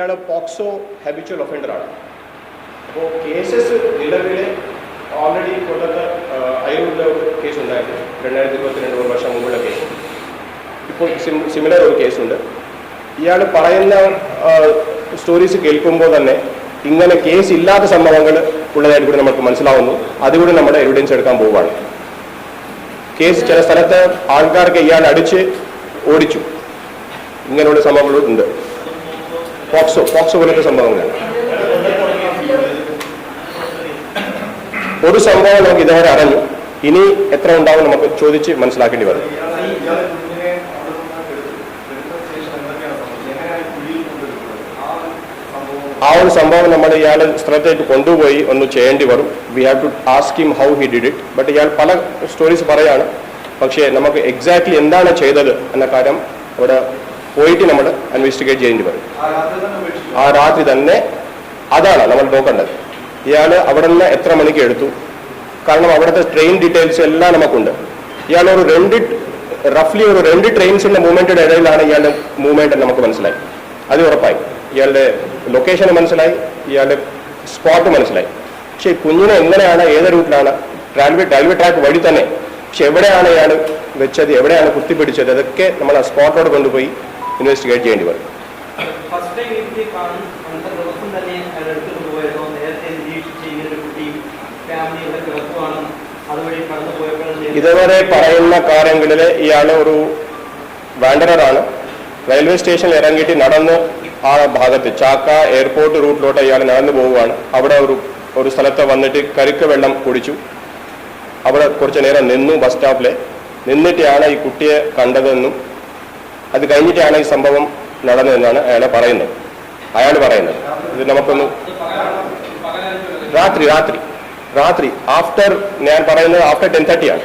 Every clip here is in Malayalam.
ഇയാൾ പോക്സോ ഹാബിച്വൽ ഒഫൻഡറാണ് അപ്പോൾ കേസസ് നിലവിൽ ഓൾറെഡി കൊല്ലത്ത് അയ്യൂരിലെ ഒരു കേസ് ഉണ്ടായിരുന്നു. രണ്ടായിരത്തി ഇരുപത്തിരണ്ട് മൂന്ന് വർഷം മുമ്പുള്ള കേസ് ഇപ്പോൾ സിമിലർ ഒരു കേസുണ്ട് ഇയാൾ പറയുന്ന സ്റ്റോറീസ് കേൾക്കുമ്പോൾ തന്നെ ഇങ്ങനെ കേസ് ഇല്ലാത്ത സംഭവങ്ങൾ ഉള്ളതായിട്ട് കൂടി നമുക്ക് മനസ്സിലാവുന്നു. അതുകൂടി നമ്മുടെ എവിഡൻസ് എടുക്കാൻ പോവുകയാണ്. കേസ് ചില സ്ഥലത്ത് ആൾക്കാർക്ക് ഇയാൾ അടിച്ച് ഓടിച്ചു. ഇങ്ങനെയുള്ള സംഭവങ്ങൾ ഉണ്ട്. പോക്സോ പോക്സോ പോലത്തെ സംഭവങ്ങളാണ് ഒരു സംഭവം നമുക്ക് ഇതുവരെ അറിഞ്ഞു. ഇനി എത്ര ഉണ്ടാവും നമുക്ക് ചോദിച്ച് മനസ്സിലാക്കേണ്ടി വരും. ആ ഒരു സംഭവം നമ്മൾ ഇയാൾ സ്ഥലത്തേക്ക് കൊണ്ടുപോയി ഒന്ന് ചെയ്യേണ്ടി വരും. We have to ask him how he did it but ഇയാൾ പല സ്റ്റോറീസ് പറയാണ്. പക്ഷേ നമുക്ക് എക്സാക്ട്ലി എന്താണ് ചെയ്തത് എന്ന കാര്യം അവിടെ പോയിട്ട് നമ്മൾ അന്വേഷിക്കേറ്റ് ചെയ്യേണ്ടി വരും. ആ രാത്രി തന്നെ അതാണ് നമ്മൾ നോക്കേണ്ടത് ഇയാൾ അവിടെ നിന്ന് എത്ര മണിക്ക് എടുത്തു? കാരണം അവിടുത്തെ ട്രെയിൻ ഡീറ്റെയിൽസ് എല്ലാം നമുക്കുണ്ട്. ഇയാൾ ഒരു രണ്ട് റഫ്ലി ഒരു രണ്ട് ട്രെയിൻസിന്റെ മൂവ്മെന്റിന്റെ ഇടയിലാണ് ഇയാളുടെ മൂവ്മെന്റ് നമുക്ക് മനസ്സിലായി. അത് ഉറപ്പായി. ഇയാളുടെ ലൊക്കേഷൻ മനസ്സിലായി. ഇയാളുടെ സ്പോട്ട് മനസ്സിലായി. പക്ഷേ കുഞ്ഞിനെ എങ്ങനെയാണ് ഏത് റൂട്ടിലാണ് റെയിൽവേ റെയിൽവേ ട്രാക്ക് വഴി തന്നെ. പക്ഷെ എവിടെയാണ് ഇയാൾ വെച്ചത്? എവിടെയാണ് കുത്തിപ്പിടിച്ചത്? അതൊക്കെ നമ്മൾ ആ സ്പോട്ടോട് കൊണ്ടുപോയി ഇൻവെസ്റ്റിഗേറ്റ് ചെയ്യേണ്ടി വരും. ഇതുവരെ പറയുന്ന കാര്യങ്ങളിൽ ഇയാൾ ഒരു വാണ്ടറാണ് റെയിൽവേ സ്റ്റേഷനിൽ ഇറങ്ങിയിട്ട് നടന്ന് ആ ഭാഗത്ത് ചാക്ക എയർപോർട്ട് റൂട്ടിലോട്ട് ഇയാൾ നടന്നു പോവുകയാണ്. അവിടെ ഒരു ഒരു സ്ഥലത്ത് വന്നിട്ട് കരിക്ക് വെള്ളം കുടിച്ചു. അവിടെ കുറച്ച് നേരം നിന്നു ബസ് സ്റ്റോപ്പിൽ നിന്നിട്ടാണ് ഈ കുട്ടിയെ കണ്ടതെന്നും അത് കഴിഞ്ഞിട്ടാണ് ഈ സംഭവം നടന്നതെന്നാണ് അയാൾ പറയുന്നത്. അയാൾ പറയുന്നത്. ഇത് നമുക്കൊന്ന് രാത്രി രാത്രി രാത്രി ആഫ്റ്റർ ഞാൻ പറയുന്നത് ആഫ്റ്റർ ടെൻ തേർട്ടി ആണ്.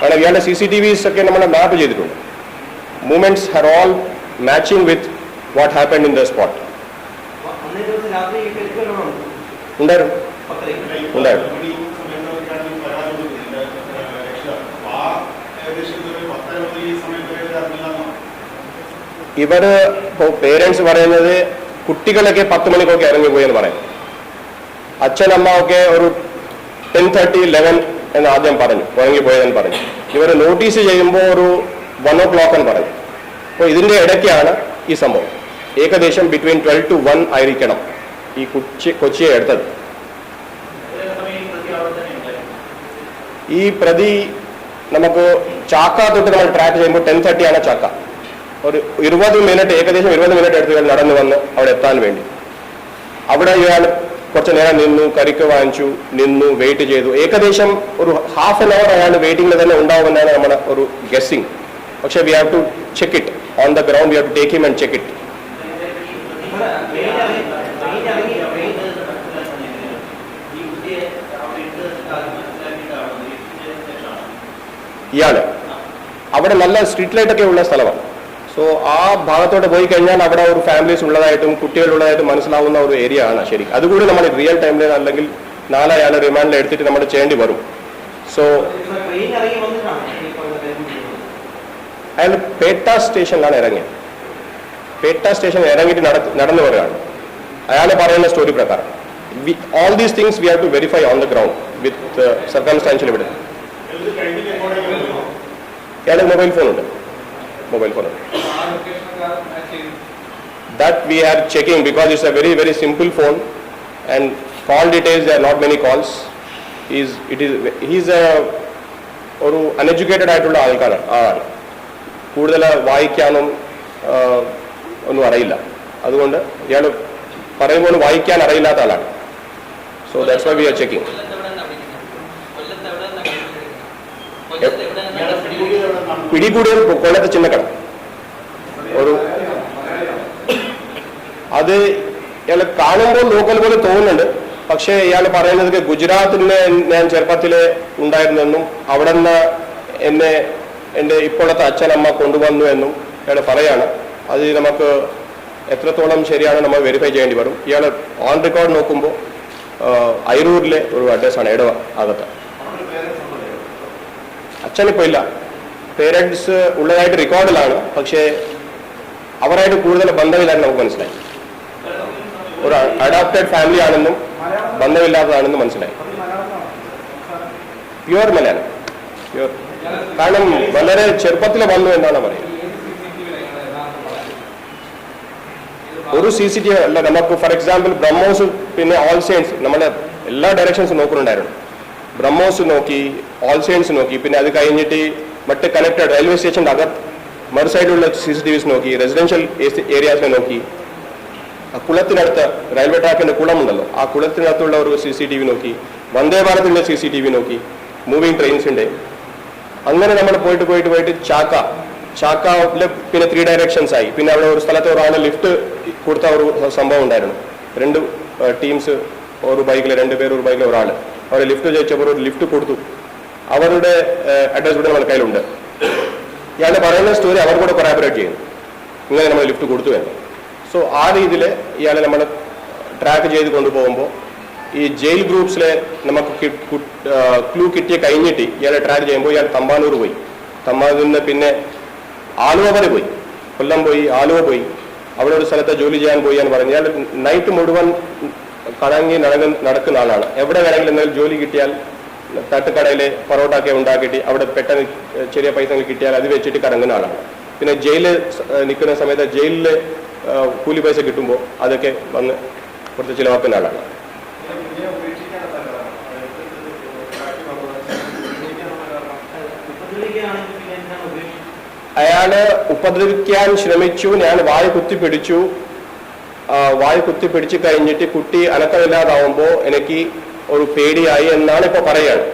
കാരണം ഇയാളുടെ സി സി ടി വിസ് ഒക്കെ നമ്മൾ മാപ്പ് ചെയ്തിട്ടുണ്ട്. Moments her all matching with what happen in the spot ഉണ്ടായിരുന്നു. ഉണ്ടായിരുന്നു. ഇവർ ഇപ്പോൾ പേരൻസ് പറയുന്നത് കുട്ടികളൊക്കെ പത്ത് മണിക്കൊക്കെ ഇറങ്ങിപ്പോയി എന്ന് പറയും. അച്ഛനമ്മ ഒക്കെ ഒരു ടെൻ തേർട്ടി ലെവൻ എന്ന് ആദ്യം പറഞ്ഞു ഇറങ്ങിപ്പോയതെന്ന് പറഞ്ഞു. ഇവർ നോട്ടീസ് ചെയ്യുമ്പോൾ ഒരു വൺ ഓ ക്ലോക്ക് എന്ന് പറഞ്ഞു അപ്പോൾ ഇതിന്റെ ഇടയ്ക്കാണ് ഈ സംഭവം. ഏകദേശം ബിറ്റ്വീൻ ട്വൽവ് ടു വൺ ആയിരിക്കണം ഈ കൊച്ചി കൊച്ചിയെ എടുത്തത്. ഈ പ്രതി നമുക്ക് ചാക്ക തൊട്ട് നമ്മൾ ട്രാക്ക് ചെയ്യുമ്പോൾ ടെൻ തേർട്ടി ആണ് ചാക്ക. ഒരു ഇരുപത് മിനിറ്റ് ഏകദേശം ഇരുപത് മിനിറ്റ് എടുത്ത് ഇയാൾ നടന്നു വന്ന് അവിടെ എത്താൻ വേണ്ടി. അവിടെ ഇയാൾ കുറച്ച് നേരം നിന്നു കരിക്ക് വാങ്ങിച്ചു നിന്നു വെയിറ്റ് ചെയ്തു. ഏകദേശം ഒരു ഹാഫ് ആൻ അവർ അയാൾ വെയിറ്റിംഗിൽ തന്നെ ഉണ്ടാവുമെന്നാണ് നമ്മുടെ ഒരു ഗസ്സിംഗ് പക്ഷേ we have to check it on the ground we have to take him and check it ഇവിടെ ട്രെയിൻ ഇറങ്ങി ട്രെയിൻ ഇറങ്ങി ട്രെയിൻ ഈ കുട്ടിയെ അവിടെ ഇട്ട് മനസ്സിലാക്കിയിട്ടാണ് നിരീക്ഷിച്ചതിന് ശേഷമാണ് ഇയാൾ. അവിടെ നല്ല സ്ട്രീറ്റ് ലൈറ്റ് ഒക്കെ ഉള്ള സ്ഥലമാണ്. സോ ആ ഭാഗത്തോട്ട് പോയി കഴിഞ്ഞാൽ അവിടെ ഒരു ഫാമിലീസ് ഉള്ളതായിട്ടും കുട്ടികളുള്ളതായിട്ടും മനസ്സിലാവുന്ന ഒരു ഏരിയ ആണ് ശരി അതുകൂടി നമ്മൾ റിയൽ ടൈമിൽ അല്ലെങ്കിൽ നാളെ റിമാൻഡിൽ എടുത്തിട്ട് നമ്മൾ ചെയ്യേണ്ടി വരും. സോ അയാൾ പേട്ട സ്റ്റേഷനിലാണ് ഇറങ്ങിയത് പേട്ട സ്റ്റേഷനിൽ ഇറങ്ങിയിട്ട് നട നടന്നു വരികയാണ്. അയാൾ പറയുന്ന സ്റ്റോറി പ്രകാരം. All these things we have to verify on the ground with circumstantial ഇവിടെ അയാൾ മൊബൈൽ ഫോൺ ഉണ്ട്. മൊബൈൽ ഫോൺ ഉണ്ട്. That we are checking because it's a very very simple phone and call details there are not many calls. Is it is he's a ഒരു അൺഎഡ്യൂക്കേറ്റഡ് ആയിട്ടുള്ള ആൾക്കാരാണ് ആളാണ്. കൂടുതൽ വായിക്കാനും ഒന്നും അറിയില്ല. അതുകൊണ്ട് ഇയാൾ പറയുമ്പോൾ വായിക്കാൻ അറിയില്ലാത്ത ആളാണ്. So that's why we are checking പിടികൂടിയ കൊല്ലത്തെ ചിന്നക്കട ഒരു അത് ഇയാൾ കാണുമ്പോൾ ലോക്കൽ പോലെ തോന്നുന്നുണ്ട്. പക്ഷേ ഇയാൾ പറയുന്നത് ഗുജറാത്തിൽ ഞാൻ ചെറുപ്പത്തിൽ ഉണ്ടായിരുന്നെന്നും അവിടെ നിന്ന് എന്നെ എന്റെ ഇപ്പോഴത്തെ അച്ഛനമ്മ കൊണ്ടുവന്നു എന്നും ഇയാൾ പറയാണ്. അത് നമുക്ക് എത്രത്തോളം ശരിയാണ് നമ്മൾ വെരിഫൈ ചെയ്യേണ്ടി വരും. ഇയാൾ ഓൺ റെക്കോർഡ് നോക്കുമ്പോൾ ഐറൂരിലെ ഒരു അഡ്രസ്സാണ് ഇടവ അകത്ത്. അച്ഛനിപ്പോൾ ഇല്ല. പേരൻസ് ഉള്ളതായിട്ട് റെക്കോർഡിലാണ് പക്ഷേ അവരായിട്ട് കൂടുതൽ ബന്ധമില്ലായിരുന്നു നമുക്ക് മനസ്സിലായി. ഒരു അഡോപ്റ്റഡ് ഫാമിലി ആണെന്നും ബന്ധമില്ലാത്തതാണെന്നും മനസ്സിലായി. പ്യുവർ മലയാളം. പ്യുവർ കാരണം വളരെ ചെറുപ്പത്തിൽ വന്നു എന്നാണ് പറയുന്നത്. ഒരു സി സി ടി അല്ല നമുക്ക് ഫോർ എക്സാമ്പിൾ ബ്രഹ്മോസ് പിന്നെ ഓൾ സയൻസ് നമ്മുടെ എല്ലാ ഡയറക്ഷൻസും നോക്കുന്നുണ്ടായിരുന്നു. ബ്രഹ്മോസ് നോക്കി ഓൾ സയൻസ് നോക്കി പിന്നെ അത് കഴിഞ്ഞിട്ട് മറ്റ് കണക്റ്റഡ് റെയിൽവേ സ്റ്റേഷന്റെ അകത്ത് മറു സൈഡിലുള്ള സി സി ടി വിസ് നോക്കി റെസിഡൻഷ്യൽ ഏരിയാസിനെ നോക്കി കുളത്തിനടുത്ത് റെയിൽവേ ട്രാക്കിന്റെ കുളമുണ്ടല്ലോ. ആ കുളത്തിനകത്തുള്ള ഒരു സി സി ടി വി നോക്കി വന്ദേ ഭാരതിന്റെ സി സി ടി വി നോക്കി മൂവിങ് ട്രെയിൻസിന്റെ അങ്ങനെ നമ്മൾ പോയിട്ട് പോയിട്ട് പോയിട്ട് ചാക്ക ചാക്കയിൽ പിന്നെ ത്രീ ഡയറക്ഷൻസ് ആയി. പിന്നെ അവിടെ ഒരു സ്ഥലത്ത് ഒരാൾ ലിഫ്റ്റ് കൊടുത്ത ഒരു സംഭവം ഉണ്ടായിരുന്നു. രണ്ട് ടീംസ് ഒരു ബൈക്കിൽ രണ്ട് പേർ ഒരു ബൈക്കിൽ ഒരാൾ അവർ ലിഫ്റ്റ് ചോദിച്ചപ്പോൾ ഒരു ലിഫ്റ്റ് കൊടുത്തു. അവരുടെ അഡ്രസ് കൂടെ നമ്മുടെ കയ്യിലുണ്ട്. ഇയാൾ പറയുന്ന സ്റ്റോറി അവർ കൂടെ കൊറാബറേറ്റ് ചെയ്യുന്നു. ഇങ്ങനെ നമ്മൾ ലിഫ്റ്റ് കൊടുത്തു എന്ന്. സോ ആ രീതിയിൽ ഇയാളെ നമ്മൾ ട്രാക്ക് ചെയ്ത് കൊണ്ടുപോകുമ്പോൾ ഈ ജയിൽ ഗ്രൂപ്പ്സിലെ നമുക്ക് ക്ലൂ കിട്ടിയ കഴിഞ്ഞിട്ട് ഇയാളെ ട്രാക്ക് ചെയ്യുമ്പോൾ ഇയാൾ തമ്പാനൂർ പോയി. തമ്പാനൂരിൽ നിന്ന് പിന്നെ ആലുവ വരെ പോയി. കൊല്ലം പോയി ആലുവ പോയി. അവിടെ ഒരു സ്ഥലത്ത് ജോലി ചെയ്യാൻ പോയി എന്ന് പറഞ്ഞു. ഇയാൾ നൈറ്റ് മുഴുവൻ കണങ്ങി നടങ്ങ നടക്കുന്ന ആളാണ്. എവിടെ വേണമെങ്കിലും എന്തെങ്കിലും ജോലി കിട്ടിയാൽ തട്ടുകടയിലെ പൊറോട്ട ഒക്കെ ഉണ്ടാക്കിയിട്ട് അവിടെ പെട്ടെന്ന് ചെറിയ പൈസ കിട്ടിയാൽ അത് വെച്ചിട്ട് കറങ്ങുന്ന ആളാണ്. പിന്നെ ജയിലിൽ നിൽക്കുന്ന സമയത്ത് ജയിലിൽ കൂലി പൈസ കിട്ടുമ്പോൾ അതൊക്കെ വന്ന് കുറച്ച് ചിലവാക്കുന്ന ആളാണ്. അയാൾ ഉപദ്രവിക്കാൻ ശ്രമിച്ചു ഞാൻ വായു കുത്തിപ്പിടിച്ചു വായു കുത്തിപ്പിടിച്ച് കഴിഞ്ഞിട്ട് കുട്ടി അനക്കമില്ലാതാവുമ്പോൾ എനിക്ക് ഒരു പേടിയായി എന്നാണ് ഇപ്പോൾ പറയുകയാണ്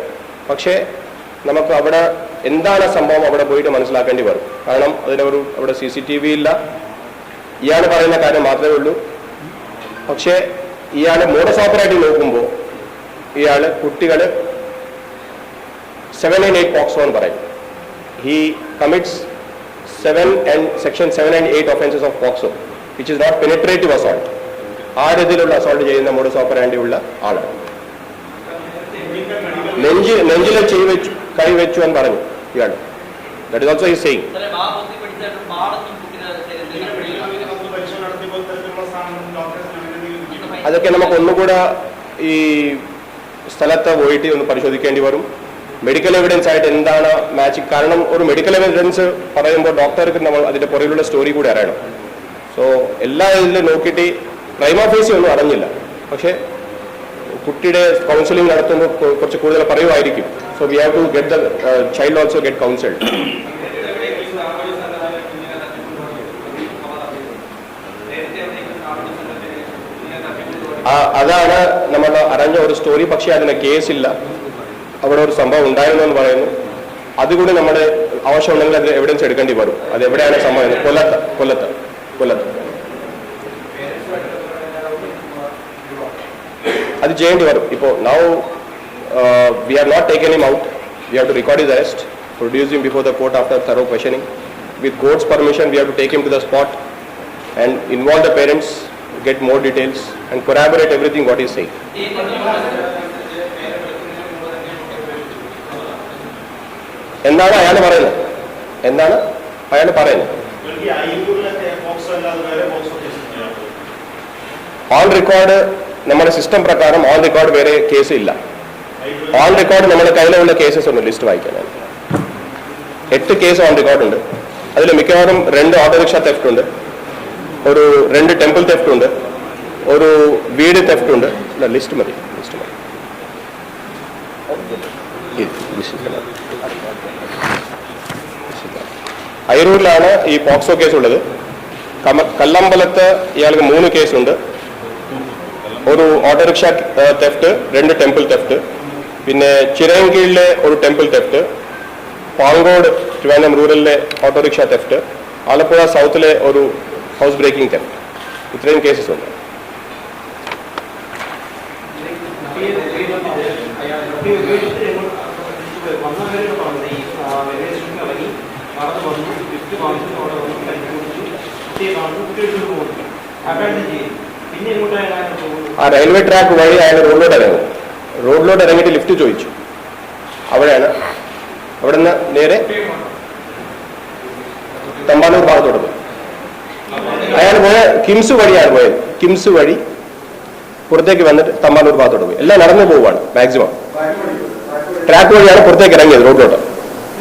പക്ഷേ നമുക്ക് അവിടെ എന്താണ് സംഭവം അവിടെ പോയിട്ട് മനസ്സിലാക്കേണ്ടി വരും. കാരണം അതിനൊരു അവിടെ സി സി ടി വി ഇല്ല. ഇയാൾ പറയുന്ന കാര്യം മാത്രമേ ഉള്ളൂ. പക്ഷേ ഇയാൾ മോഡസ് ഓപ്പറേറ്റ് നോക്കുമ്പോൾ ഇയാൾ കുട്ടികൾ സെവൻ ആൻഡ് എയ്റ്റ് പോക്സോ എന്ന് പറയും. He commits seven and section seven and eight offences of POCSO which is not penetrative assault ആ രീതിയിലുള്ള അസോൾട്ട് ചെയ്യുന്ന മോഡസ് ഓപ്പറാൻഡി ഉള്ള ആളാണ്. നെഞ്ച് നെഞ്ചിലെ ചെയ് വെച്ചു കൈ വെച്ചു എന്ന് പറഞ്ഞു ഇയാൾ ദാറ്റ് ഇസ് ഓൾസോ ഈ സെയിം ഇത്രയും ആ പൊത്തി പിടിച്ചായിട്ട് പാടൊന്നും കുട്ടിയുടെ ശരീരത്തിൽ അതൊക്കെ നമുക്ക് ഒന്നുകൂടെ ഈ സ്ഥലത്ത് പോയിട്ട് ഒന്ന് പരിശോധിക്കേണ്ടി വരും. മെഡിക്കൽ എവിഡൻസ് ആയിട്ട് എന്താണ് മാച്ച് കാരണം ഒരു മെഡിക്കൽ എവിഡൻസ് പറയുമ്പോൾ ഡോക്ടർക്ക് നമ്മൾ അതിന്റെ പുറകിലുള്ള സ്റ്റോറി കൂടി അറിയണം. സോ എല്ലാ ഇതിലും നോക്കിയിട്ട് പ്രൈമ ഒന്നും അറിഞ്ഞില്ല. പക്ഷേ കുട്ടിയുടെ കൗൺസിലിംഗ് നടത്തുമ്പോൾ കുറച്ച് കൂടുതൽ പറയുമായിരിക്കും. So we have to get the child also get counselled ആ അതാണ് നമ്മൾ അറിഞ്ഞ ഒരു സ്റ്റോറി പക്ഷേ അതിന് കേസില്ല. അവിടെ ഒരു സംഭവം ഉണ്ടായിരുന്നു എന്ന് പറയുന്നു. അതുകൂടി നമ്മൾ ആവശ്യമുണ്ടെങ്കിൽ അതിന് എവിഡൻസ് എടുക്കേണ്ടി വരും. അത് എവിടെയാണ് സംഭവം. കൊല്ലത്ത് കൊല്ലത്ത് കൊല്ലത്ത്. അത് ചെയ്യേണ്ടി വരും. ഇപ്പോൾ now we are not taken him out we have to record is arrest produce him before the court after thorough questioning with court's permission we have to take him to the spot and involve the parents, get more details, and corroborate everything what he's saying. എന്താണ് അയാൾ പറയുന്നത്? എന്താണ് അയാൾ പറയുന്നത്? ഓൺ റെക്കോർഡ് നമ്മുടെ സിസ്റ്റം പ്രകാരം ഓൺ റെക്കോർഡ് വേറെ കേസ് ഇല്ല. ഓൺ റെക്കോർഡ് നമ്മുടെ കയ്യിലുള്ള കേസസ് ഉണ്ട് ലിസ്റ്റ് വായിക്കാൻ എട്ട് കേസ് ഓൺ റെക്കോർഡ് ഉണ്ട്. അതിൽ മിക്കവാറും രണ്ട് ഓട്ടോറിക്ഷ തെഫ്റ്റ് ഉണ്ട്. ഒരു രണ്ട് ടെമ്പിൾ തെഫ്റ്റ് ഉണ്ട്. ഒരു വീട് തെഫ്റ്റ് ഉണ്ട്. അല്ല ലിസ്റ്റ് മതി ലിസ്റ്റ് മതി. അയിരൂരിലാണ് ഈ പോക്സോ കേസ് ഉള്ളത്. കല്ലമ്പലത്ത് ഇയാൾക്ക് മൂന്ന് കേസുണ്ട് ഒരു ഓട്ടോറിക്ഷ തെഫ്റ്റ് രണ്ട് ടെമ്പിൾ തെഫ്റ്റ് പിന്നെ ചിറയൻകീഴിലെ ഒരു ടെമ്പിൾ തെഫ്റ്റ് പാങ്കോട് ട്രിവാൻഡ്രം റൂറലിലെ ഓട്ടോറിക്ഷ തെഫ്റ്റ് ആലപ്പുഴ സൗത്തിലെ ഒരു ഹൗസ് ബ്രേക്കിംഗ് തെഫ്റ്റ് ഇത്രയും കേസസ് ഉണ്ട്. ആ റെയിൽവേ ട്രാക്ക് വഴി അയാൾ റോഡിലോട്ട് ഇറങ്ങി. റോഡിലോട്ട് ഇറങ്ങിയിട്ട് ലിഫ്റ്റ് ചോദിച്ചു. അവിടെയാണ്. അവിടെ നിന്ന് നേരെ തമ്പാനൂർ ഭാഗത്തോട്ട് പോയി. അയാൾ പോയ കിംസ് വഴിയാണ് പോയത്. കിംസ് വഴി പുറത്തേക്ക് വന്നിട്ട് തമ്പാനൂർ ഭാഗത്തോട്ട് പോയി. എല്ലാം നടന്നു പോവാണ് മാക്സിമം ട്രാക്ക് വഴിയാണ് പുറത്തേക്ക് ഇറങ്ങിയത് റോഡിലോട്ട്.